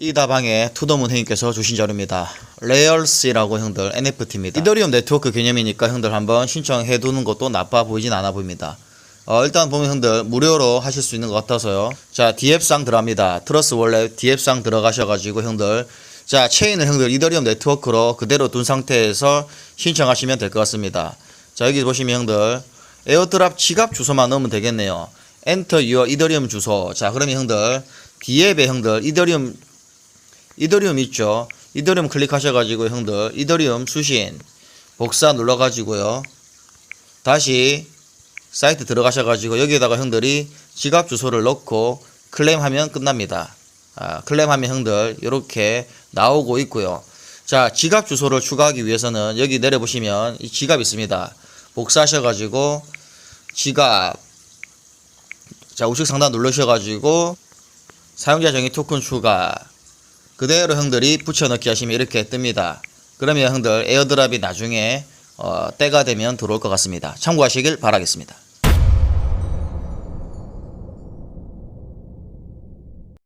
이 다방에 투더문 형님께서 주신 자료입니다. 레얼스라고 형들 NFT입니다. 이더리움 네트워크 개념이니까 형들 한번 신청해 두는 것도 나빠 보이진 않아 보입니다. 어, 일단 보면 형들 무료로 하실 수 있는 것 같아서요. 자, DF상 들어갑니다. 트러스 원래 DF상 들어가셔가지고 형들 자, 체인을 형들 이더리움 네트워크로 그대로 둔 상태에서 신청하시면 될 것 같습니다. 자, 여기 보시면 형들 에어드랍 지갑 주소만 넣으면 되겠네요. 엔터 유어 이더리움 주소. 자, 그러면 형들 디앱에 형들 이더리움 이더리움 있죠. 이더리움 클릭하셔가지고 형들 이더리움 수신 복사 눌러가지고요. 다시 사이트 들어가셔가지고 여기에다가 형들이 지갑 주소를 넣고 클레임하면 끝납니다. 아, 클레임하면 형들 이렇게 나오고 있고요. 자 지갑 주소를 추가하기 위해서는 여기 내려보시면 이 지갑 있습니다. 복사하셔가지고 지갑 자 우측 상단 누르셔가지고 사용자 정의 토큰 추가 그대로 형들이 붙여넣기 하시면 이렇게 뜹니다. 그러면 형들 에어드랍이 나중에 어, 때가 되면 들어올 것 같습니다. 참고하시길 바라겠습니다.